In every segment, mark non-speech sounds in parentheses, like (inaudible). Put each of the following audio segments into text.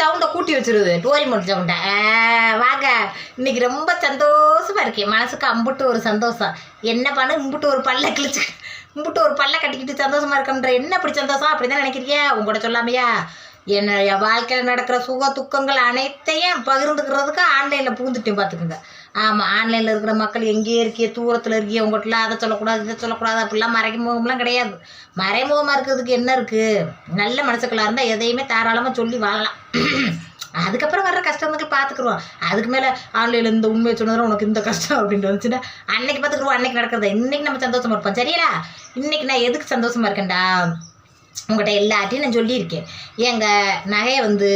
சவுண்டை கூட்டி வச்சிருது. டோரிமோன் சவுண்டை. வாங்க. இன்னைக்கு ரொம்ப சந்தோஷமா இருக்கேன் மனசுக்கு அம்புட்டு ஒரு சந்தோஷம். என்ன பண்ண? இம்புட்டு ஒரு பல்ல கிழிச்சு இம்புட்டு ஒரு பல்ல கட்டிக்கிட்டு சந்தோஷமா இருக்கன்ற என்ன அப்படி சந்தோஷம்? அப்படி தான் நினைக்கிறியா உங்கள்கிட்ட சொல்லாமையா? என்னுடைய வாழ்க்கையில் நடக்கிற சுக துக்கங்கள் அனைத்தையும் பகிர்ந்துக்கிறதுக்கு ஆன்லைனில் புகுந்துட்டேன் பார்த்துக்குங்க ஆமாம் ஆன்லைனில் இருக்கிற மக்கள் எங்கேயே இருக்கிய தூரத்தில் இருக்கிய உங்கள்கிட்டலாம் அதை சொல்லக்கூடாது இதை சொல்லக்கூடாது அப்படிலாம் மறைமுகம்லாம் கிடையாது. மறைமுகமாக இருக்கிறதுக்கு என்ன இருக்குது நல்ல மனசுக்களாக இருந்தால் எதையுமே தாராளமாக சொல்லி வாழலாம். அதுக்கப்புறம் வர்ற கஷ்டங்கள் பார்த்துக்குருவோம் அதுக்கு மேலே ஆன்லைனில் இந்த உண்மையை சொன்னதும் உனக்கு இந்த கஷ்டம் அப்படின்ட்டு வந்துச்சுன்னா அன்னைக்கு பார்த்துக்குருவோம் அன்னைக்கு நடக்கிறத. இன்னைக்கு நம்ம சந்தோஷமாக இருப்போம். சரியா? இன்னைக்கு நான் எதுக்கு சந்தோஷமா இருக்கேன்டா? உங்கள்கிட்ட எல்லாத்தையும் நான் சொல்லியிருக்கேன். எங்கள் நகையை வந்து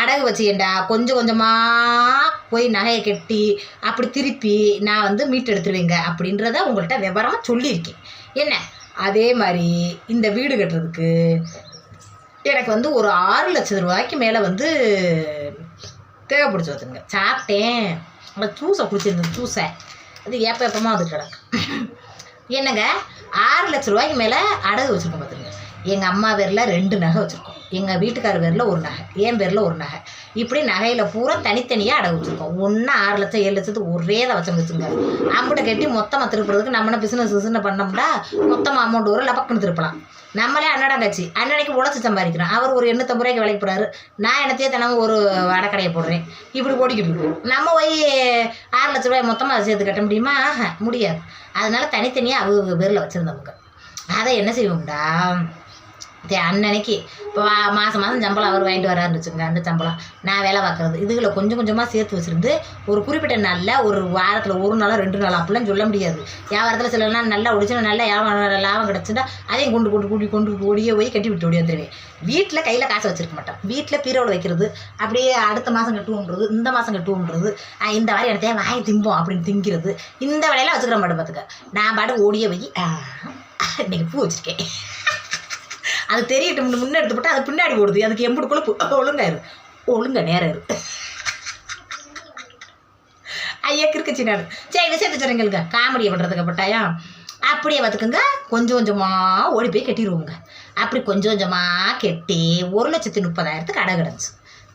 அடகு வச்சுக்கேன்டா கொஞ்சம் கொஞ்சமாக போய் நகையை கட்டி அப்படி திருப்பி நான் வந்து மீட்டு எடுத்துருவேங்க அப்படின்றத உங்கள்கிட்ட விவரமாக சொல்லியிருக்கேன். என்ன? அதே மாதிரி இந்த வீடு கட்டுறதுக்கு எனக்கு வந்து ஒரு ஆறு லட்சம் ரூபாய்க்கு மேலே வந்து தேவைப்படுச்சு பார்த்துங்க சாப்பிட்டேன். அந்த ஜூஸை குடிச்சிருந்தேன் ஜூஸை அது ஏப்ப ஏப்பமாக அது கிடக்கு. என்னங்க? ஆறு லட்ச ரூபாய்க்கு மேலே அடகு வச்சுருக்கோம் பார்த்துருங்க எங்கள் அம்மா பேரில் ரெண்டு நகை வச்சுருக்கோம். எங்கள் வீட்டுக்கார பேரில் ஒரு நகை என் பேரில் ஒரு நகை. இப்படி நகையில் பூரா தனித்தனியாக அடகு வச்சுருக்கோம். ஒன்று ஆறு லட்சம் ஏழு லட்சத்துக்கு ஒரே தான் வச்சோம் வச்சுங்க அம்பிட்ட கட்டி மொத்தமாக திருப்புறதுக்கு நம்ம பிஸ்னஸ் பிஸ்னஸ் பண்ணோம்னா மொத்தமாக அமௌண்ட் வரும் லபக்குன்னு திருப்பலாம். நம்மளே அண்ணடங்காச்சு அண்ணனைக்கு உழைச்சி சம்பாதிக்கிறோம். அவர் ஒரு எண்ணூத்தம்பது ரூபாய்க்கு வேலைக்கு போகிறாரு நான் என்னத்தையே தினமும் ஒரு வடக்கடையை போடுறேன். இப்படி ஓடிக்கிட்டு இருக்கோம் நம்ம போய் ஆறு லட்ச ரூபாய் மொத்தமாக சேர்த்து கட்ட முடியுமா? ஆஹா, முடியாது. அதனால தனித்தனியாக அவங்க பேரில் வச்சுருந்தவங்க அதை என்ன செய்வோம்டா? அன்னன்னைக்கு இப்போ மாதம் மாதம் சம்பளம் அவர் வாங்கிட்டு வராருன்னு வச்சுங்க அந்த சம்பளம். நான் வேலை பார்க்குறது. இதுகளை கொஞ்சம் கொஞ்சமாக சேர்த்து வச்சுருந்து ஒரு குறிப்பிட்ட நாளில் ஒரு வாரத்தில் ஒரு நாளாக ரெண்டு நாளாக அப்படிலாம் சொல்ல முடியாது. வியாபாரத்தில் சில நாள் நல்லா ஒடிச்சுனா நல்லா வியாபாரம் லாபம் கிடச்சுன்னா அதையும் கொண்டு கொண்டு கூட்டி கொண்டு ஓடியே போய் கட்டி விட்டு ஓடி வந்துடுவேன் வீட்டில் கையில் காசு வச்சுருக்க மாட்டோம் வீட்டில் பீரோவில் வைக்கிறது அப்படியே அடுத்த மாதம் கட்டுவோன்றது இந்த மாதம் கட்டுவோன்றது இந்த மாதிரி இடத்தையே வாங்கி திம்போம் அப்படின்னு திங்கிறது இந்த வேலையெல்லாம் வச்சுக்கிற மாட்டேன் பார்த்துக்க நான் பாட்டு ஓடியே போய் இன்றைக்கி பூ வச்சுருக்கேன். அது தெரியட்டும் முன்னே எடுத்து போட்டு அது பின்னாடி ஓடுது. அதுக்கு எம்புடு கொழுப்பு. ஒழுங்கா இரு. நேரம் இரு. ஐயா கிறுக்குச்சி நான் சரி விஷயத்தை சொல்லுங்க காமெடியை பண்ணுறதுக்கு பட்டாயா? அப்படியே பார்த்துக்குங்க. கொஞ்சம் கொஞ்சமாக ஓடி போய் கட்டிடுவோங்க அப்படி கொஞ்சம் கொஞ்சமாக கெட்டி ஒரு லட்சத்தி முப்பதாயிரத்துக்கு அடை கிடந்துச்சு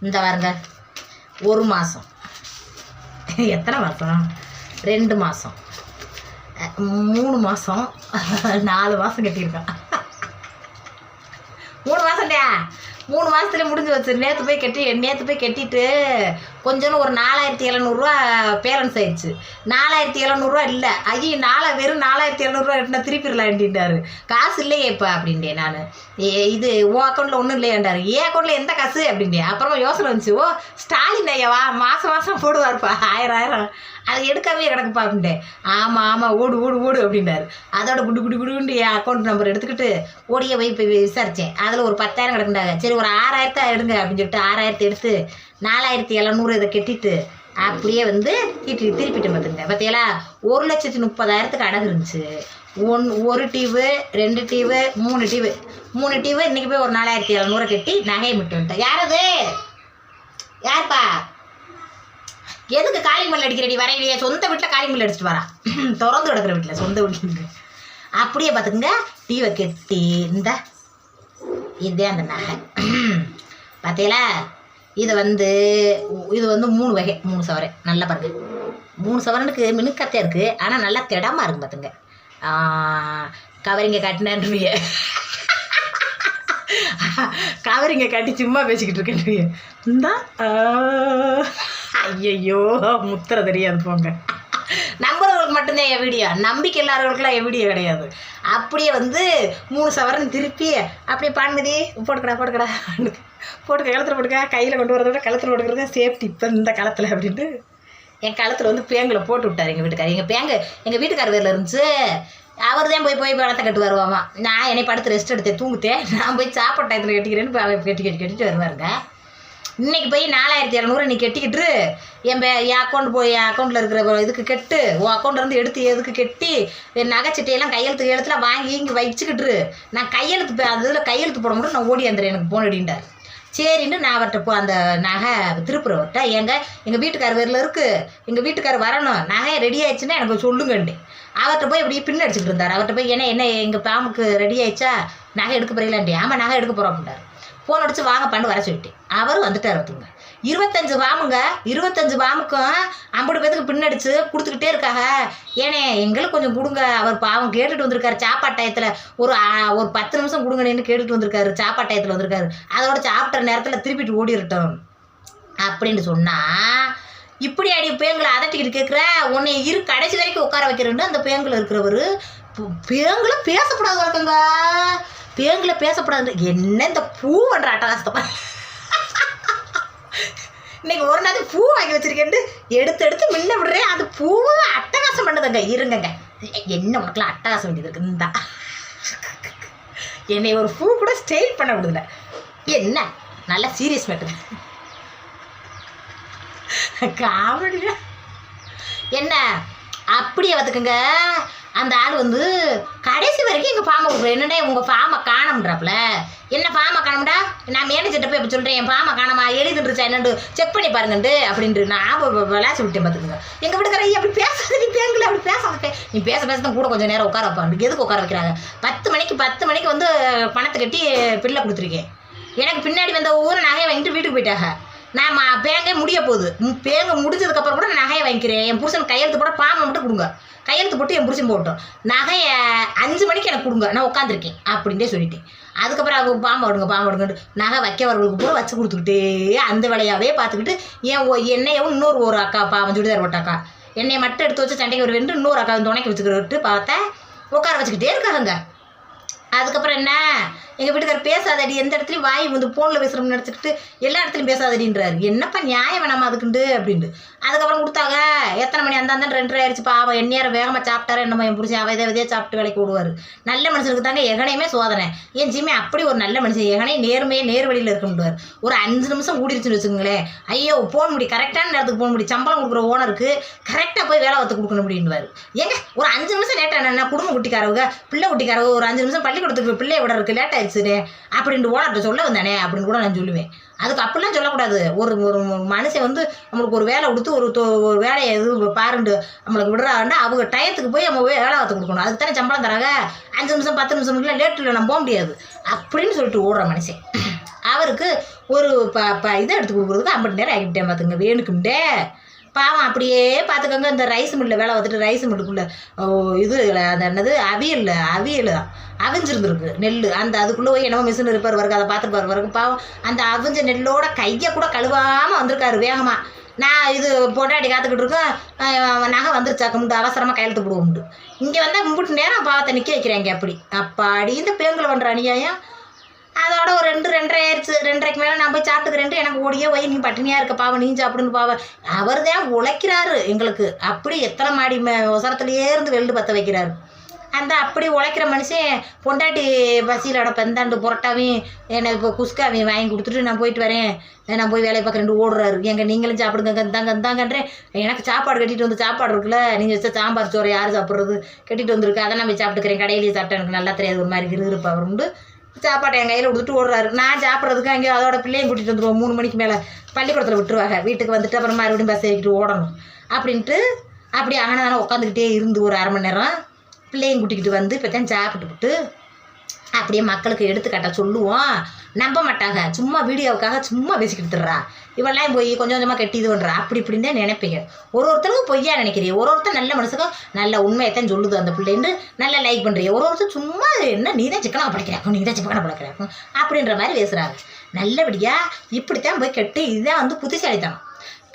இந்த வாருங்க ஒரு மாதம் எத்தனை மாதம் ரெண்டு மாதம் மூணு மாதம் நாலு மாதம் கட்டியிருக்கான். மூணு மாதம்டா மூணு மாதத்துல முடிஞ்சு வச்சு நேற்று போய் கட்டி நேற்று போய் கட்டிட்டு கொஞ்சோன்னு ஒரு நாலாயிரத்தி எழுநூறுவா பேலன்ஸ் ஆயிடுச்சு. நாலாயிரத்தி எழுநூறுவா இல்லை. ஐயோ நாலா வெறும் நாலாயிரத்தி எழுநூறுவா கட்டினா திருப்பிடலான்ட்டாரு காசு இல்லையே இப்போ அப்படின்ட்டேன் நான். ஏ இது உன் அக்கௌண்ட்டில் ஒன்றும் இல்லையாண்டாரு என் அக்கௌண்ட்டில் எந்த காசு? அப்படின்ட்டேன். அப்புறமா யோசனை வந்துச்சு. ஓ ஸ்டாலின் ஐயாவா? மாதம் மாதம் போடுவார்ப்பா. ஆயிரம் ஆயிரம். அது எடுக்கவே கிடக்குப்பா அப்படின்ட்டேன். ஆமாம் ஆமாம் ஓடு ஓடு ஓடு அப்படின்னாரு அதோட குடு குடி குடுன்னு என் அக்கௌண்ட் நம்பர் எடுத்துக்கிட்டு ஓடியே போய் போய் விசாரித்தேன் அதில் ஒரு பத்தாயிரம் கிடக்குண்டாங்க சரி ஒரு ஆறாயிரத்தை எடுங்க அப்படின்னு சொல்லிட்டு ஆறாயிரத்தை எடுத்து நாலாயிரத்தி எழுநூறு இதை கட்டிட்டு அப்படியே வந்து திருப்பி திருப்பிட்டு பார்த்துங்க பார்த்தீங்களா ஒரு லட்சத்தி முப்பதாயிரத்துக்கு அடகு இருந்துச்சு. ஒன் ஒரு டிவு ரெண்டு டிவு மூணு டிவு. மூணு டிவு இன்றைக்கி போய் ஒரு நாலாயிரத்தி எழுநூறு கட்டி நகையை விட்டுட்டேன் வந்துட்டேன். யார் அது யார்ப்பா? எதுக்கு காலிங் மல் அடிக்கிறடி? வரையிலையே சொந்த வீட்டில் காலிங் மல் அடிச்சிட்டு வரா. (clears throat) திறந்து கிடக்குற வீட்டில் சொந்த வீட்டில் அப்படியே பார்த்துக்குங்க. டீவை கெட்டி இந்த இதே அந்த நகை. (clears throat) பார்த்தீங்களா இது வந்து இது வந்து மூணு வகை மூணு சவரை. நல்லா பாருங்க. மூணு சவரனுக்கு மினுக்கத்தையாக இருக்குது ஆனால் நல்லா திடமாக இருக்கும் பார்த்துங்க கவரிங்க கட்டினேன்றிய கவரிங்க கட்டி சும்மா பேசிக்கிட்டு இருக்கேன் இந்தா ஐயையோ முத்திர தெரியாது போங்க. நம்புறவங்களுக்கு மட்டும்தான் என் வீடியோ. நம்பிக்கை இல்லாதவர்களுக்குலாம் என் வீடியோ கிடையாது. அப்படியே வந்து மூணு சவரன் திருப்பி அப்படியே பான்மதி போட்டுக்கடா போட்டுக்கடா போட்டுக்க கழுத்தில் போட்டுக்க கையில் கொண்டு வரத விட கழுத்தில் போட்டுக்கிறது சேஃப்டி இப்போ இந்த காலத்தில் அப்படின்ட்டு. என் கழுத்தில் வந்து பேங்கில் போட்டு விட்டார் எங்கள் வீட்டுக்காரர் எங்கள் பேங்கு எங்கள் வீட்டுக்கார பேரில் இருந்துச்சு. அவர் தான் போய் போய் பணத்தை கட்டு வருவாமா நான் என்னை படுத்து ரெஸ்ட் எடுத்தேன் தூங்குத்தேன். நான் போய் சாப்பாடு டயத்தில் கட்டிக்கிறேன்னு கட்டி கட்டி கட்டிட்டு வருவாருங்க. இன்றைக்கி போய் நாலாயிரத்தி இரநூறு நீ கட்டிக்கிட்டு என் பே என் அக்கௌண்ட் போய் என் அக்கௌண்ட்டில் இருக்கிற இதுக்கு கெட்டு. உன் அக்கௌண்ட்லேருந்து எடுத்து எதுக்கு கெட்டி? என் நகைச்சட்டையெல்லாம் கையெழுத்து கையெழுத்துலாம் வாங்கி இங்கே வச்சுக்கிட்டு நான் கையெழுத்து அதில் அந்த இதில் கையெழுத்து போட மட்டும் நான் ஓடி வந்துடுறேன். எனக்கு போன் அடிண்டார் சரின்னு நான் அவர்கிட்ட போ அந்த நகை திருப்புறவர்கிட்ட எங்க எங்கள் வீட்டுக்கார் வரல இருக்குது எங்கள் வீட்டுக்காரர் வரணும். நகை ரெடி ஆயிடுச்சுன்னா எனக்கு சொல்லுங்கண்டு அவர்கிட்ட போய் இப்படி பின் இருந்தார். அவர்கிட்ட போய் என்ன என்ன எங்கள் பாமுக்கு ரெடி ஆயிடுச்சா? நகை எடுக்க போறீங்களாண்டி ஆமாம் நகை எடுக்க போகிறோம் அப்படின்றார் ஃபோன் அடிச்சு வாங்க பண்ணு வர சொல்லிட்டு. அவர் வந்துட்டார் வந்துங்க இருபத்தஞ்சு பாமுங்க இருபத்தஞ்சு பாமுக்கும் ஐம்பது பேத்துக்கு பின்னடிச்சு கொடுத்துக்கிட்டே இருக்காங்க. ஏனே எங்களுக்கு கொஞ்சம் கொடுங்க. அவர் பாவம் கேட்டுட்டு வந்திருக்காரு. சாப்பாட்டயத்தில் ஒரு ஒரு பத்து நிமிஷம் கொடுங்கன்னு கேட்டுட்டு வந்திருக்காரு. சாப்பாட்டயத்தில் வந்திருக்காரு. அதோட சாப்பிட்ற நேரத்தில் திருப்பிட்டு ஓடிடட்டும் அப்படின்னு சொன்னா இப்படி அடி பேங்களை அதட்டிக்கிட்டு கேட்குற உன்னை இரு கடைசி வரைக்கும் உட்கார வைக்கிறேன்னு அந்த பேங்கில் இருக்கிறவர் பேங்கில் பேசக்கூடாது வழக்கங்க. பேங்கில் பேசக்கூடாது என்ன இந்த பூ பண்ணுற அட்டகாசத்தை இன்னைக்கு ஒரு நாள் பூ வாங்கி வச்சிருக்கேன்ட்டு எடுத்து எடுத்து முன்ன விடுறேன். அது பூவை அட்டகாசம் பண்ணுதுங்க. இருங்கங்க. என்ன உனக்குலாம் அட்டகாசம் வேண்டியது இருக்கு இந்தா என்னை ஒரு பூ கூட ஸ்டைல் பண்ண விடுதுல. என்ன? நல்ல சீரியஸ் மேட்டர் காமெடியா? என்ன? அப்படியே பார்த்துக்குங்க அந்த ஆள் வந்து கடைசி வரைக்கும் எங்கள் ஃபார்மை கொடுக்குற என்னடா உங்கள் ஃபார்மை காணோம்ன்றாப்புல? என்ன ஃபார்மை காணோம்டா? நான் மேனேஜர்கிட்ட போய் இப்போ சொல்கிறேன் என் ஃபார்மை காணாமா எழுதிட்டுருச்சா என்னண்டு? செக் பண்ணி பாருங்கண்டு அப்படின்ட்டு நான் விளாசி விட்டேன் பார்த்துக்கோங்க எங்கள் வீட்டுக்கார ஐயா அப்படி பேசாத நீ பேங்கல அப்படி பேசாத. நீ பேச பேச தான் கூட கொஞ்சம் நேரம் உட்கார வைப்பான் எதுக்கு உட்கார வைக்கிறாங்க? பத்து மணிக்கு பத்து மணிக்கு வந்து பணத்தை கட்டி பில்லை கொடுத்துருக்கேன். எனக்கு பின்னாடி வந்த ஊரை நகையை வாங்கிட்டு வீட்டுக்கு போயிட்டாங்க. நான் மா முடிய போகுது. பேங்க முடிஞ்சதுக்கப்புறம் கூட நகையை வாங்கிக்கிறேன். என் புருஷன் கையெழுத்து போட பாம்பை மட்டும் கொடுங்க. கையெழுத்து போட்டு என் புருஷன் போட்டோம் நகையை அஞ்சு மணிக்கு எனக்கு கொடுங்க. நான் உட்காந்துருக்கேன் அப்படின்ட்டே சொல்லிட்டேன். அதுக்கப்புறம் அவங்க பாம்பு விடுங்க பாம்பு விடுங்கன்ட்டு நகை வைக்கவர்களுக்கு பூரா வச்சு கொடுத்துக்கிட்டே அந்த வேலையாகவே பார்த்துக்கிட்டு என் ஒ- என்னையவும் இன்னொரு ஒரு அக்கா பாவம் சுடிதார் போட்டாக்கா என்னையை மட்டும் எடுத்து வச்சு சண்டைக்கு ஒரு ரெண்டு இன்னொரு அக்கா துணைக்கு வச்சுக்கிட்டு பார்த்தா உட்கார வச்சுக்கிட்டே இருக்காங்க. அதுக்கப்புறம் என்ன? எங்கள் வீட்டுக்கார் பேசாதடி எந்த இடத்துலையும் வாய் வந்து ஃபோனில் பேசுகிறோம்னு நினச்சிக்கிட்டு எல்லா இடத்துலையும் பேசாதடின்றாரு. என்னப்பா நியாயம் வேணாமா அதுக்குண்டு? அப்படின்ட்டு. அதுக்கப்புறம் கொடுத்தாங்க எத்தனை மணி அந்த அந்த ரெண்டரை ஆயிடுச்சு பாவம் எந்நேரம் வேகமாக சாப்பிட்டாரு என்னமோ என் பிடிச்சி அவதே அவதே சாப்பிட்டு வேலைக்கு விடுவார் நல்ல மனுஷனுக்கு தாங்க எகனையுமே சோதனை. என் ஜிமே அப்படி ஒரு நல்ல மனுஷன் எகனே நேர்மையே நேர் வழியில் இருக்க முடியாது. ஒரு அஞ்சு நிமிஷம் கூடிருச்சுன்னு வச்சுக்கோங்களேன். ஐயோ போன் முடி கரெக்டான நேரத்துக்கு போன் முடி சம்பளம் கொடுக்குற ஓனருக்கு கரெக்டாக போய் வேலை பார்த்து கொடுக்கணும் அப்படின்வார் ஏங்க ஒரு அஞ்சு நிமிஷம் லேட்டாக என்ன? குடும்ப குட்டிக்காரவங்க பிள்ளை குட்டிக்காரவங்க ஒரு அஞ்சு நிமிஷம் பள்ளிக்கூடத்துக்கு பிள்ளைய விட இருக்கு லேட்டாக ஆயிடுச்சுடே அப்படின்ட்டு ஓனர்கிட்ட சொல்ல வந்தானே அப்படின்னு கூட நான் சொல்லுவேன். அதுக்கு அப்படிலாம் சொல்லக்கூடாது. ஒரு ஒரு மனுஷன் வந்து நம்மளுக்கு ஒரு வேலை கொடுத்து ஒரு தொ- ஒரு வேலையை இது பாருண்டு நம்மளுக்கு விடுறாங்கன்னா அவங்க டயத்துக்கு போய் நம்ம போய் வேலை பார்த்து கொடுக்கணும். அதுக்கு தானே சம்பளம் தராங்க? அஞ்சு நிமிஷம் பத்து நிமிஷம் இல்லை லேட்டில் நம்ம போக முடியாது. அப்படின்னு சொல்லிட்டு ஓடுற மனுஷன். அவருக்கு ஒரு ப ப இதை எடுத்து கொடுக்குறதுக்கு ஐம்பது நேரம் ஆகிட்டேன் பார்த்துங்க வேணுக்குண்டே பாவம் அப்படியே பார்த்துக்கோங்க இந்த ரைஸ் மில்லில் வேலை பார்த்துட்டு ரைஸ் மில்லுக்குள்ளே இது அந்த என்னது அவியல் அவியல் தான். அவிஞ்சிருந்துருக்கு நெல் அந்த அதுக்குள்ளே போய் என்னமோ மிஷின் இருப்பார் வருக்கு அதை பார்த்துருப்பார் வருங்க பாவம் அந்த அவிஞ்ச நெல்லோட கையை கூட கழுவாமல் வந்திருக்காரு வேகமாக நான் இது பொண்டாடி காத்துக்கிட்டு இருக்கேன் நகை வந்துருச்சா கும்பிட்டு அவசரமாக கையெழுத்து போடுவோம்ட்டு இங்கே வந்தால் கும்பிட்டு நேரம் பாவத்தை நிற்க வைக்கிறாங்க அப்படி. அப்பாடி இந்த பேங்கில் பண்ணுற அநியாயம். அதோட ஒரு ரெண்டு ரெண்டரை ஆயிடுச்சு ரெண்டரைக்கு மேலே நான் போய் சாப்பிட்டுக்கிறேன்ட்டு எனக்கு ஓடியே போய் நீ பட்டினியாக இருக்க பாவம் நீ சாப்பிடுன்னு பாவ அவர் தான் உழைக்கிறாரு எங்களுக்கு. அப்படி எத்தனை மாடி உசரத்துலேயே இருந்து வெல்டு பற்ற வைக்கிறாரு. அந்த அப்படி உழைக்கிற மனுஷன் பொண்டாட்டி பசியிலோட பெந்தாண்டு புரட்டாவையும் எனக்கு இப்போ குஸ்காவையும் வாங்கி கொடுத்துட்டு நான் போயிட்டு வரேன். நான் போய் வேலையை பார்க்குறேன் ஓடுறாரு. எங்க நீங்களும் சாப்பிடுங்க இந்தாங்க இந்தாங்கன்றேன். எனக்கு சாப்பாடு கட்டிட்டு வந்து சாப்பாடு இருக்குல்ல நீங்கள் வச்ச சாம்பார் சோறு யார் சாப்பிட்றது? கட்டிட்டு வந்திருக்கு. அதை நான் போய் சாப்பிட்டுக்கிறேன். கடையிலேயே சாப்பிட்டேன் எனக்கு நல்லா தெரியாது. ஒரு மாதிரி விறுவிறுப்பு அவர் உண்டு. சாப்பாட்டை என் கையில் கொடுத்துட்டு ஓடுறாரு. நான் சாப்பிட்றதுக்கு அங்கே அதோட பிள்ளையும் கூட்டிகிட்டு வந்துடுவோம் மூணு மணிக்கு மேலே பள்ளிக்கூடத்தில் விட்டுருவாங்க. வீட்டுக்கு வந்துட்டு அப்புறம் மறுபடியும் பஸ் ஏறிக்கிட்டு ஓடணும். அப்படின்ட்டு அப்படி அங்கே தானே உட்காந்துக்கிட்டே இருந்து ஒரு அரை மணி நேரம். பிள்ளையும் கூட்டிக்கிட்டு வந்து இப்போ தான் சாப்பிட்டுவிட்டு அப்படியே மக்களுக்கு எடுத்துக்காட்ட சொல்லுவோம். நம்ப மாட்டாங்க. சும்மா வீடியோவுக்காக சும்மா பேசிக்கிட்டு தர்றா இவெல்லாம் போய் கொஞ்சம் கொஞ்சமாக கெட்டி இது பண்ணுறா அப்படி இப்படின்னு தான் நினைப்பீங்க. ஒரு ஒருத்தருக்கும் பொய்யா நினைக்கிறீ ஒரு ஒருத்தர் நல்ல மனசுக்கு நல்ல உண்மையைத்தான் சொல்லுது அந்த பிள்ளைன்னு நல்லா லைக் பண்ணுறீங்க ஒரு ஒருத்தர் சும்மா என்ன நீ தான் சிக்கனாக படிக்கிறாக்கும் நீ தான் சிக்கனாக படிக்கிறாக்கும் அப்படின்ற மாதிரி பேசுகிறாங்க நல்லபடியாக இப்படித்தான் போய் கெட்டு இதுதான் வந்து புத்திசாலித்தனம்.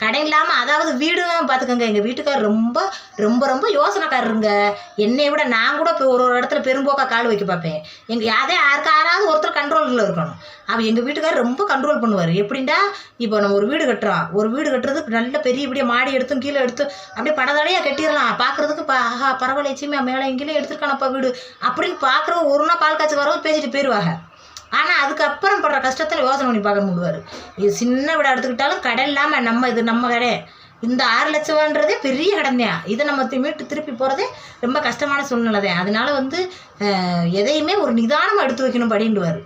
கடை இல்லாமல் அதாவது வீடும் பார்த்துக்கோங்க எங்கள் வீட்டுக்கார் ரொம்ப ரொம்ப ரொம்ப யோசனைக்காரருங்க. என்னை விட நான் கூட இப்போ ஒரு ஒரு இடத்துல பெரும்போக்கா கால் வைக்க பார்ப்பேன். எங்கள் யாரே யாருக்காராவது ஒருத்தர் கண்ட்ரோலில் இருக்கணும். அவள் எங்கள் வீட்டுக்கார் ரொம்ப கண்ட்ரோல் பண்ணுவார். எப்படின்னா இப்போ நம்ம ஒரு வீடு கட்டுறோம். ஒரு வீடு கட்டுறதுக்கு நல்ல பெரிய பெரிய மாடி எடுத்தும் கீழே எடுத்து அப்படியே படதடையாக கட்டிடலாம். பார்க்குறதுக்கு பா ஆஹா பரவாயில்லைச்சுமே மேலே எங்கேயும் எடுத்துருக்கானப்பா வீடு. அப்படின்னு பார்க்குற ஒரு நாள் பால் காய்ச்சி வரவும் பேசிட்டு போயிடுவாங்க ஆனால் அதுக்கப்புறம் படுற கஷ்டத்தில் யோசனை பண்ணி பார்க்க முடிவார் இது சின்ன விட எடுத்துக்கிட்டாலும் கடை இல்லாமல் நம்ம இது நம்ம கடை. இந்த ஆறு லட்சம்ன்றதே பெரிய கடன்தான் இதை நம்ம மீட்டு திருப்பி போகிறதே ரொம்ப கஷ்டமான சூழ்நிலை தான் அதனால வந்து எதையுமே ஒரு நிதானமாக எடுத்து வைக்கணும் படின்டுவார்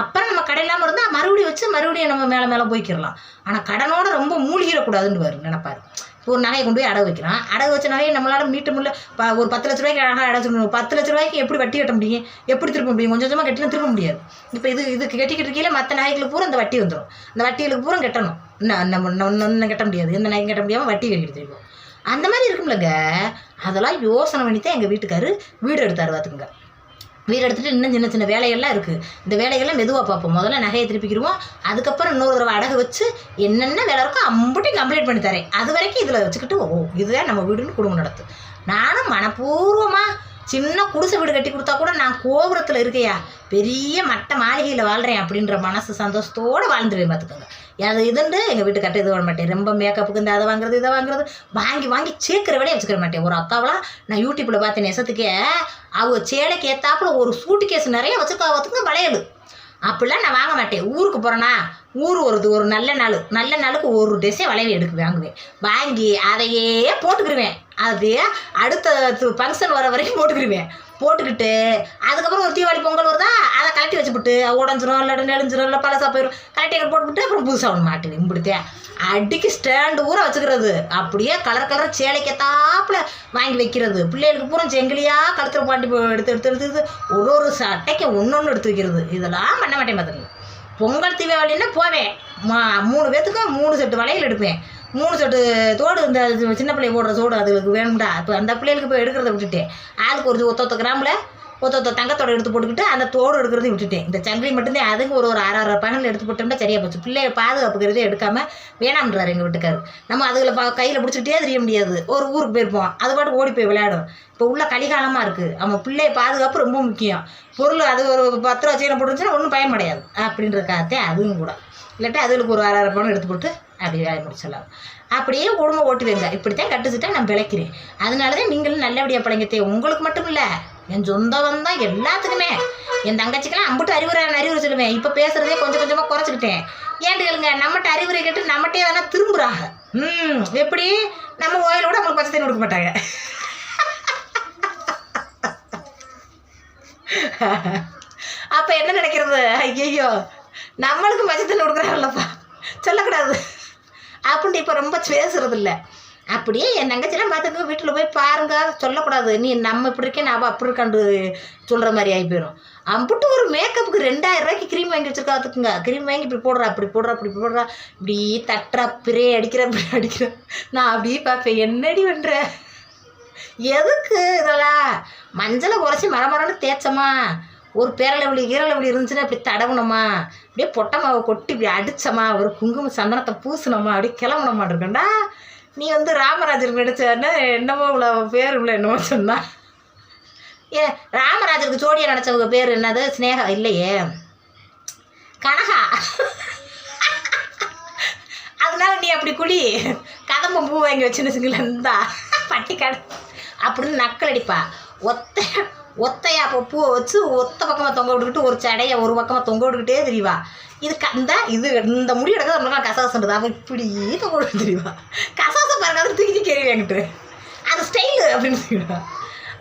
அப்புறம் நம்ம கடை இல்லாமல் இருந்தால் மறுபடியும் வச்சு மறுபடியும் நம்ம மேலே மேலே போய்க்கிடலாம். ஆனால் கடனோட ரொம்ப மூழ்கிடக்கூடாதுன்னு நினைப்பார். ஒரு நகையை கொண்டு போய் அடகு வைக்கிறான். அடகு வச்ச நகையை நம்மளால் மீட்ட முடியல. ப- ஒரு பத்து லட்ச ரூபாய்க்கு நகை அடைச்சிக்கணும் பத்து லட்ச ரூபாய்க்கு எப்படி வட்டி கட்ட முடியும்? எப்படி திருப்ப முடியும்? கொஞ்சம் கொஞ்சமாக கட்டினா திரும்ப முடியாது. இப்போ இது இதுக்கு கட்டிக்கிட்டு கீழே மற்ற நகைகளுக்கு பூரா இந்த வட்டி வந்துடும் இந்த வட்டிகளுக்கு பூரா கட்டணும். இன்னும் நம்ம இன்னும் இன்னும் கட்ட முடியாது. எந்த நகையும் கட்ட முடியாமல் வட்டி கட்டிட்டு திருப்போம். அந்த மாதிரி இருக்கும்லங்க. அதெல்லாம் யோசனை பண்ணி தான் எங்கள் வீட்டுக்காரு வீடு எடுத்தார் பார்த்துக்குங்க வீடு எடுத்துகிட்டு இன்னும் சின்ன சின்ன வேலைகள்லாம் இருக்குது இந்த வேலைகள்லாம் மெதுவாக பார்ப்போம். முதல்ல நகையை திருப்பிக்கிடுவோம் அதுக்கப்புறம் இன்னொரு தடவை அடகு வச்சு என்னென்ன வேலை இருக்கோ அம்புட்டையும் கம்ப்ளீட் பண்ணி தரேன். அது வரைக்கும் இதில் வச்சுக்கிட்டு ஓ இதுதான் நம்ம வீடுன்னு குடும்பம் நடத்து நானும் மனப்பூர்வமாக சின்ன குடிசை வீடு கட்டி கொடுத்தா கூட நான் கோபுரத்தில் இருக்கையா? பெரிய மட்ட மாளிகையில் வாழ்கிறேன் அப்படின்ற மனசு சந்தோஷத்தோடு வாழ்ந்துருவேன் பார்த்துக்கோங்க. அது இதுண்டு எங்கள் வீட்டு கட்ட இது பண்ண மாட்டேன். ரொம்ப மேக்கப்புக்கு இந்த அதை வாங்குறது இதை வாங்குறது. வாங்கி வாங்கி சேர்க்கிற வேலையை வச்சுக்கிற மாட்டேன். ஒரு அக்காவெல்லாம் நான் யூடியூப்பில் பார்த்தேன் நெசத்துக்கே. அவங்க சேலைக்கு ஏற்றாப்புல ஒரு சூட்டு கேஸ் நிறைய வச்சுருக்கா பார்த்துங்க வளையல். அப்படிலாம் நான் வாங்க மாட்டேன். ஊருக்கு போகிறேன்னா ஊர் வருது ஒரு நல்ல நாள். நல்ல நாளுக்கு ஒரு ட்ரெஸ்ஸே வளையல் எடுக்க வாங்குவேன். வாங்கி அதையே போட்டுக்கிடுவேன் அது அடுத்த ஃபங்க்ஷன் வர வரைக்கும் போட்டுக்கிடுவேன் போட்டுக்கிட்டு அதுக்கப்புறம் ஒரு தீபாவளி பொங்கல் வருதா அதை கலட்டி வச்சுப்புட்டு உடஞ்சிரும் இல்லை நெடுஞ்சிரும் இல்லை பழசா போயிடும் கலட்டி எங்கே போட்டுவிட்டு அப்புறம் புதுசாக ஒன்று மாட்டுவேன் இப்படித்தேன் அடிக்கு ஸ்டாண்டு ஊற வச்சுக்கிறது. அப்படியே கலர் கலர் சேலைக்கத்தாப்பில் வாங்கி வைக்கிறது. பிள்ளைகளுக்கு பூரா செங்கிலியாக கழுத்துல பாண்டி எடுத்து எடுத்து எடுத்து ஒரு ஒரு சட்டைக்கு ஒன்று ஒன்று எடுத்து வைக்கிறது. இதெல்லாம் பண்ண மாட்டேன் பார்த்துங்க பொங்கல் தீபாவளின்னா போவேன். மா மூணு பேத்துக்கும் மூணு செட்டு வளையல் எடுப்பேன். மூணு சொட்டு தோடு இந்த சின்ன பிள்ளை போடுற தோடு அதுகளுக்கு வேணும்டா. இப்போ அந்த பிள்ளைகளுக்கு போய் எடுக்கிறத விட்டுட்டேன். ஆளுக்கு ஒரு ஒத்த ஒத்த கிராமில் ஒத்த ஒத்த தங்கத்தோட எடுத்து போட்டுக்கிட்டு அந்த தோடு எடுக்கிறதையும் விட்டுட்டேன். இந்த சங்கிலி மட்டும்தான் அதுக்கு ஒரு ஒரு அரை அரை எடுத்து போட்டோம்னா சரியாக போச்சு. பிள்ளைய பாதுகாப்புக்கிறதே எடுக்காமல் வேணாம்ன்றாரு எங்கள் வீட்டுக்காரர் நம்ம அதுகளை பா கையில் பிடிச்சிக்கிட்டே தெரிய முடியாது. ஒரு ஊருக்கு போயிருப்போம். அது பாட்டு ஓடி போய் விளையாடும். இப்போ உள்ள கலிகாலமாக இருக்குது அவன் பிள்ளைய பாதுகாப்பு ரொம்ப முக்கியம். பொருள் அது ஒரு பத்து ரூபா சீனை போட்டுருந்துச்சுன்னா ஒன்றும் பயம் கிடையாது. அப்படின்றக்காகத்தே அதுவும் கூட. இல்லாட்டி அதுகளுக்கு ஒரு அரை அரை பணம் எடுத்து போட்டு அப்படி வேலை அப்படியே குடும்பம் ஓட்டுவேங்க இப்படித்தான் கட்டுச்சுட்டா நான் பிழைக்கிறேன். அதனால தான் நீங்களும் நல்லபடியாக பழங்கத்தே உங்களுக்கு மட்டும் இல்லை என் சொந்தம் தான் எல்லாத்துக்குமே. என் தங்கச்சிக்கெல்லாம் அம்பிட்டு அறிவுரை அறிவுரை சொல்லுவேன். இப்போ பேசுகிறதே கொஞ்சம் கொஞ்சமாக குறைச்சிக்கிட்டேன். ஏன்ட்டு கேளுங்க நம்மகிட்ட அறிவுரை கேட்டு நம்மகிட்டே வேணால் திரும்புகிறாங்க ம் எப்படி? நம்ம ஓயிலோட நம்மளுக்கு பச்சை தண்ணி கொடுக்க மாட்டாங்க. அப்போ என்ன நினைக்கிறது? ஐயோ நம்மளுக்கு பச்சை தண்ணி கொடுக்குறாங்கல்லப்பா. சொல்லக்கூடாது. அப்படின்ட்டு இப்போ ரொம்ப பேசுறது இல்லை அப்படியே என் தங்கச்சிலாம் பார்த்துங்க வீட்டில் போய் பாருங்க சொல்லக்கூடாது. நீ நம்ம இப்படி இருக்கேன் நான் அப்படி இருக்காண்டு சொல்கிற மாதிரி ஆகி போயிடும் அம்பிட்டு ஒரு மேக்கப்புக்கு ரெண்டாயிரம் ரூபாய்க்கு க்ரீம் வாங்கி வச்சிருக்கா பார்த்துக்குங்க. க்ரீம் வாங்கி இப்படி போடுறா அப்படி போடுறா அப்படி போடுறா. இப்படி தட்டுறா பிரே அடிக்கிற இப்படி அடிக்கிற. நான் அப்படியே பார்ப்பேன். என்னடி பண்ணுற எதுக்கு இதெல்லாம்? மஞ்சளை குறைச்சி மரமரன்னு தேய்ச்சமா? ஒரு பேரளவழி ஈரளவழி இருந்துச்சுன்னா இப்படி தடவுனோமா? அப்படியே பொட்டை மாவை கொட்டி இப்படி அடித்தோமா ஒரு குங்கும சந்தனத்தை பூசினோமா? அப்படியே கிளம்புனமா இருக்கண்டா நீ வந்து ராமராஜர் நடிச்சன்னா என்னமோ இவ்வளோ பேர் இவ்வளோ என்னமோ சொன்னா. ஏ ராமராஜருக்கு ஜோடியை நினச்சவங்க பேர் என்னது? ஸ்னேகா இல்லையே. கனகா. அதனால நீ அப்படி குடி. கதம்ப பூ வாங்கி வச்சுன்னு இருந்தா பட்டிக்காடு. அப்படின்னு நக்கல் அடிப்பா. ஒத்த ஒத்தையா அப்போ பூவை வச்சு ஒத்த பக்கமாக தொங்க விட்டுக்கிட்டு ஒரு சடையை ஒரு பக்கமாக தொங்க விட்டுக்கிட்டே தெரியவா இது கந்தா இது இந்த முடி எடுக்கிறது நம்மளுக்கு கசகசன்றது அவள் இப்படி தொங்க விட்டு தெரியவா கசகசம் பாருங்க அது தூக்கி கேள்வி என்கிட்ட அது ஸ்டைலு அப்படின்னு சொல்லிடுவா.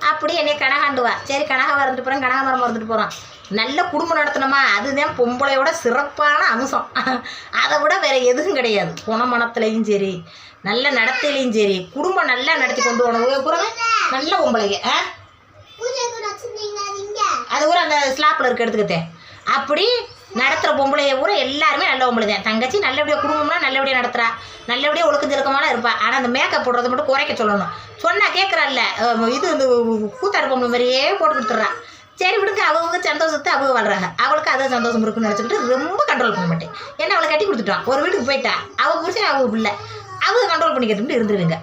அப்படி என்னை கனகாண்டுவா. சரி கனகா மறந்துட்டு போகிறேன் கனகாமரம் மறந்துட்டு போகிறான் நல்ல குடும்பம் நடத்தினோமா அதுதான் பொம்பளையோட சிறப்பான அம்சம். அதை விட வேற எதுவும் கிடையாது. குணமனத்துலையும் சரி நல்ல நடத்தையிலையும் சரி குடும்பம் நல்லா நடத்தி கொண்டு போனது பூரா நல்ல பொம்பளைங்க ஆ? அது கூட அந்த ஸ்லாப்பில் இருக்க எடுத்துக்கிட்டேன் அப்படி நடத்துகிற பொம்பளைய பூரா எல்லாருமே நல்ல பொம்பளை தான் தங்கச்சி நல்லபடியாக குடும்பம்னா நல்லபடியாக நடத்துறா. நல்லபடியாக ஒழுக்கம் திலக்கமான இருப்பா. ஆனால் அந்த மேக்கப் போடுறதை மட்டும் குறைக்க சொல்லணும். சொன்னால் கேட்குறாள்ல இது இந்த கூத்தாடு பொம்பளை மாதிரியே போட்டு கொடுத்துட்றா. சரி விடுங்க அவங்க சந்தோஷத்தை அவங்க வாழ்றாங்க. அவளுக்கு அதை சந்தோஷம் இருக்குன்னு நினச்சிக்கிட்டு ரொம்ப கண்ட்ரோல் பண்ண மாட்டேன். ஏன்னா அவளை கட்டி கொடுத்துட்டான். ஒரு வீட்டுக்கு போயிட்டா. அவள் புருஷன் அவங்க பிள்ளை. அவங்க கண்ட்ரோல் பண்ணிக்கிட்டு இருந்துருவீங்க.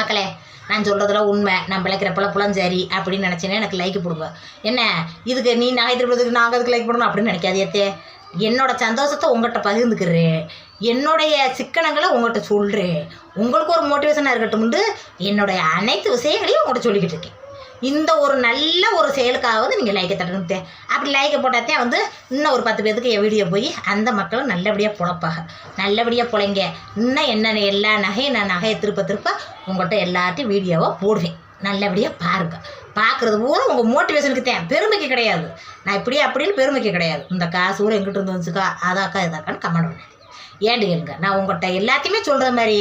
மக்களே நான் சொல்கிறதெல்லாம் உண்மை. நான் பிழைக்கிறப்பெல்லாம் சரி அப்படின்னு நினச்சேன்னா எனக்கு லைக் போடுங்க என்ன? இதுக்கு நீ நகை திருப்பதுக்கு நாங்கள் அதுக்கு லைக் போடணும் அப்படின்னு நினைக்காதே என்னோடய சந்தோஷத்தை உங்கள்கிட்ட பகிர்ந்துக்கிறேன். என்னுடைய சிக்கனங்களை உங்கள்கிட்ட சொல்கிறேன் உங்களுக்கு ஒரு மோட்டிவேஷனாக இருக்கட்டும்னு என்னுடைய அனைத்து விஷயங்களையும் உங்கள்கிட்ட சொல்லிக்கிட்டு இருக்கேன். இந்த ஒரு நல்ல ஒரு செயலுக்காவது நீங்கள் லைக்கை தட்டணும் அப்படி லைக்கை போட்டாத்தே வந்து இன்னும் ஒரு பத்து பேருக்கு என் வீடியோ போய் அந்த மக்களும் நல்லபடியாக பிழப்பாக நல்லபடியாக பிழைங்க இன்னும் என்னென்ன எல்லா நகையும் நான் நகையை திருப்ப திருப்ப உங்கள்கிட்ட எல்லார்ட்டையும் வீடியோவை போடுவேன். நல்லபடியாக பாருங்க. பார்க்குறது பூரா உங்கள் மோட்டிவேஷனுக்கு தேன். பெருமைக்கு கிடையாது. நான் இப்படியே அப்படின்னு பெருமைக்கு கிடையாது. இந்த காசு கூட எங்கிட்ட இருந்து வந்துச்சுக்கா? அதாக்கா இதாக்கான்னு கமெண்ட் பண்ணேன் ஏண்டு கேளுங்க நான் உங்கள்கிட்ட எல்லாத்தையுமே சொல்கிற மாதிரி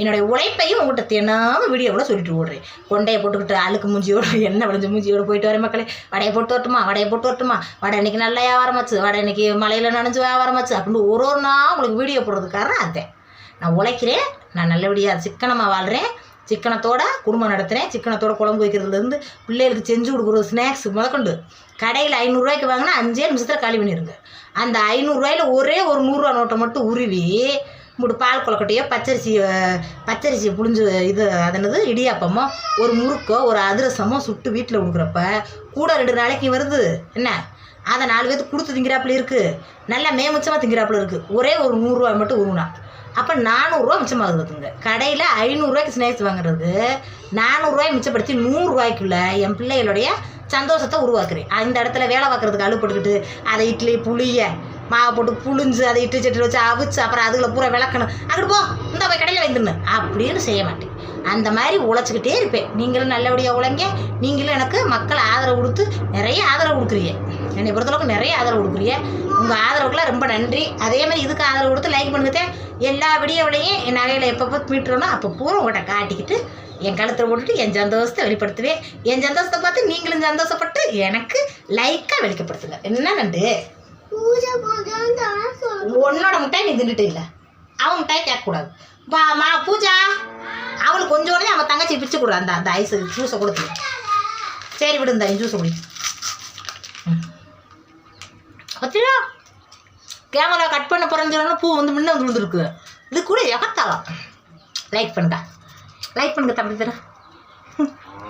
என்னுடைய உழைப்பையும் உங்கள்கிட்ட தினமும் வீடியோவில் சொல்லிட்டு ஓடுறேன். கொண்டையை போட்டுக்கிட்டு அழுக்கு மூஞ்சியோட என்ன விளைஞ்ச மூஞ்சியோடு போயிட்டு வரேன் மக்களே. வடையை போட்டு வரட்டுமா வடையை போட்டு வரட்டுமா வடை இன்னைக்கு நல்லா வியாபாரமாச்சு வடை இன்னைக்கு மலையில் நனைஞ்சு வியாபாரமாச்சு அப்படின்னு ஒரு ஒரு நாள் உங்களுக்கு வீடியோ போடுறதுக்கு காரணம் அதேன் நான் உழைக்கிறேன். நான் நல்லபடியாக சிக்கனமாக வாழ்கிறேன் சிக்கனத்தோட குடும்பம் நடத்துகிறேன் சிக்கனத்தோட குழம்பு வைக்கிறதுலேருந்து பிள்ளைகளுக்கு செஞ்சு கொடுக்குற ஸ்நாக்ஸ் முதற்கொண்டு. கடையில் ஐநூறுரூவாய்க்கு வாங்கினா அஞ்சே நிமிஷத்தில் காலி பண்ணிடுங்க. அந்த ஐநூறுரூவாயில் ஒரே ஒரு நூறுரூவா நோட்டை மட்டும் உருவி இப்படி பால் கொலக்கட்டையோ பச்சரிசி பச்சரிசியை புழிஞ்சு இது அதனது இடியாப்பமோ ஒரு முறுக்கோ ஒரு அதிரசமோ சுட்டு வீட்டில் கொடுக்குறப்ப கூட ரெண்டு நாளைக்கு வருது. என்ன? அதை நாலு பேர்த்து கொடுத்து திங்கிறாப்புல இருக்குது நல்லா மேமிச்சமாக திங்கிறாப்புல இருக்குது ஒரே ஒரு நூறுரூவா மட்டும் உருவினா. அப்போ நானூறுரூவா மிச்சமாகுதுங்க கடையில் ஐநூறுரூவாய்க்கு ஸ்நாக்ஸ் வாங்குறது நானூறுரூவாய் மிச்சப்படுத்தி நூறுரூவாய்க்குள்ளே என் பிள்ளைகளுடைய சந்தோஷத்தை உருவாக்குறேன். அந்த இடத்துல வேலை பார்க்குறதுக்கு அழுப்பட்டுக்கிட்டு அதை இட்லி புளிய மாவை போட்டு புளிஞ்சு அதை இட்லி சட்டியில் வச்சு அவிச்சு அப்புறம் அதுகளை பூரா விளக்கணும். அங்கிட்டு போ இந்த போய் கடையில் வந்துடணும் அப்படின்னு செய்ய மாட்டேன். அந்த மாதிரி உழைச்சிக்கிட்டே இருப்பேன். நீங்களும் நல்லபடியாக உழைங்க. நீங்களும் எனக்கு மக்கள் ஆதரவு கொடுத்து நிறைய ஆதரவு கொடுக்குறீங்க. என்னை பொறுத்தளவுக்கு நிறைய ஆதரவு கொடுக்குறீங்க. உங்கள் ஆதரவுக்குலாம் ரொம்ப நன்றி. அதே மாதிரி இதுக்கு ஆதரவு கொடுத்து லைக் பண்ணுங்கத்தே எல்லா வீடியோவிலையும் என் நகையில் எப்பப்போ மீட்டுறனோ அப்போ பூரா உங்கள்கிட்ட காட்டிக்கிட்டு என் கழுத்தில் போட்டுட்டு என் சந்தோஷத்தை வெளிப்படுத்துவேன். என் சந்தோஷத்தை பார்த்து நீங்களும் சந்தோஷப்பட்டு எனக்கு லைக்காக வெளிக்கப்படுத்துங்க. என்ன நண்டு? உன்னோட மிட்டாய் நீ தின்னுட்டு இல்லை. அவன் மிட்டாய் கேட்கக்கூடாது. வா மா பூஜா. அவளுக்கு கொஞ்சம் உடனே அவன் தங்கச்சி பிச்சு கொடு அந்த அந்த ஐஸ் ஜூஸை கொடுத்து. சரி விடு இந்த ஜூஸை குடி. பத்தியா? கேமரா கட் பண்ண பிறந்தோடனே பூ வந்து முன்ன வந்து விழுந்துருக்கு. இது கூட எகத்தாலாம் லைக் பண்ணுங்க லைக் பண்ணுங்க தம்பி பேர்